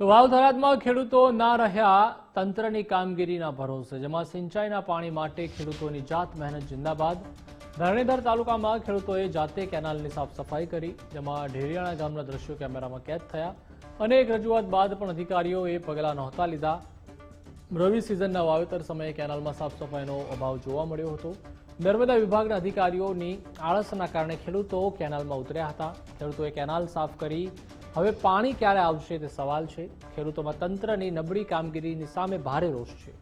તો વાવધરાદમાં ખેડૂતો ના રહ્યા, તંત્રની કામગીરીના ભરોસે, જેમાં સિંચાઈના પાણી માટે ખેડૂતોની જાત મહેનત જિંદાબાદ. ધરણીધર તાલુકામાં ખેડૂતોએ જાતે કેનાલની સાફ સફાઈ કરી, જેમાં ઢેરિયાણા ગામના દ્રશ્યો કેમેરામાં કેદ થયા અનેક રજૂઆત બાદ પણ અધિકારીઓએ પગલાં નહોતા લીધા. રવિ સિઝનના વાવેતર સમયે કેનાલમાં સાફ સફાઈનો અભાવ જોવા મળ્યો હતો. નર્મદા વિભાગના અધિકારીઓની આળસના કારણે ખેડૂતો કેનાલમાં ઉતર્યા હતા. ખેડૂતોએ કેનાલ સાફ કરી હવે પાણી ક્યારે આવશે તે સવાલ છે. ખેડૂતોમાં તંત્રની નબળી કામગીરીની સામે ભારે રોષ છે.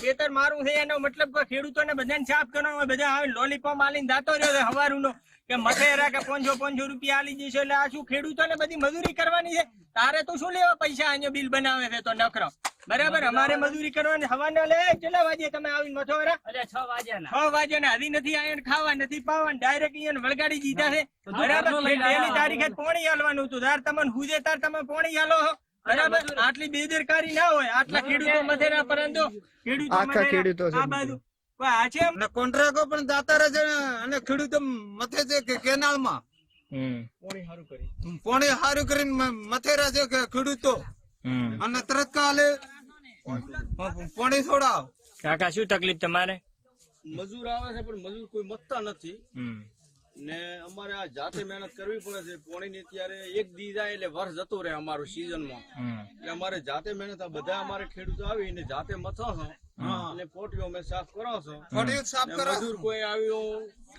ખેતર મારું છે એનો મતલબ કે ખેડૂતોને બધાને સાફ કરવાનો બધા આવે લોલીપોપ આલીને જાતો રહ્યો છે હવારુનો કે મથેરા કે પાંચસો પાંચસો રૂપિયા આલી જશે એટલે આ શું ખેડૂતોને બધી મજૂરી કરવાની છે? તારે તો શું લેવા પૈસા અહીંયા બિલ બનાવે છે? તો નખરો. બરાબર અમારે મજૂરી કરવાની હવાને લે કેટલા વાગે તમે આવીને મથોરા અરે છ વાગ્યાના. છ વાગે ને હજી નથી આયા ખાવા નથી પાવા ડાયરેક્ટ અહીંયા વળગાડી દીધા છે. બરાબર આવ્યા. તારીખે પોણી હાલવાનું હતું. તાર તમને હુજે તાર તમે પોણી હાલો. બરાબર આટલી બેદરકારી ના હોય. આટલા ખેડૂતો મથેરા પરંતુ ખેડૂતો આખા ખેડૂતો છે આ બાજુ. કોઈ આ છે અને કોન્ટ્રાક્ટો પણ દાતા રહે છે અને ખેડૂતો મથે છે કે કેનાલમાં? પોણી હારું કરીને મથેરા છે કે ખેડૂતો? અને તરત કાલે પોણી છોડાવ. કાકા શું તકલીફ તમારે? મજૂર આવે છે પણ મજૂર કોઈ મતતા નથી. ને અમારે આ જાતે મહેનત કરવી પડે છે. પોણી ની ત્યારે એક દી જાય એટલે વર્ષ જતો રહે અમારું સીઝનમાં. એટલે અમારે જાતે મહેનત આ બધા અમારે ખેડૂતો આવી ને જાતે મથો છો અને પોટીઓ અમે સાફ કરો છો. પોટીઓ સાફ કરો મજૂર કોઈ આવ્યો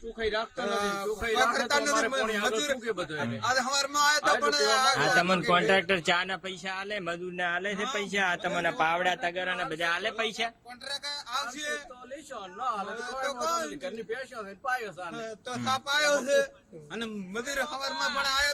ચોખાઈ રાખતા નથી ચોખાઈ આ રાખે તો કરતા નથી. મજૂર- કે બધું. આજે સવારમાં આયા તો પણ આ તમને કોન્ટ્રાક્ટર ચા ના પૈસા આલે મજૂર ના આલે છે પૈસા આ તમને પાવડા તગરા ના બધા આલે પૈસા. કોન્ટ્રાક્ટ આવશે. તો લેશો ન આલે તો. ઘરની ભેંસો છે પાયો છે તો સાપ આવ્યો છે. અને મજૂર સવારમાં પણ આયા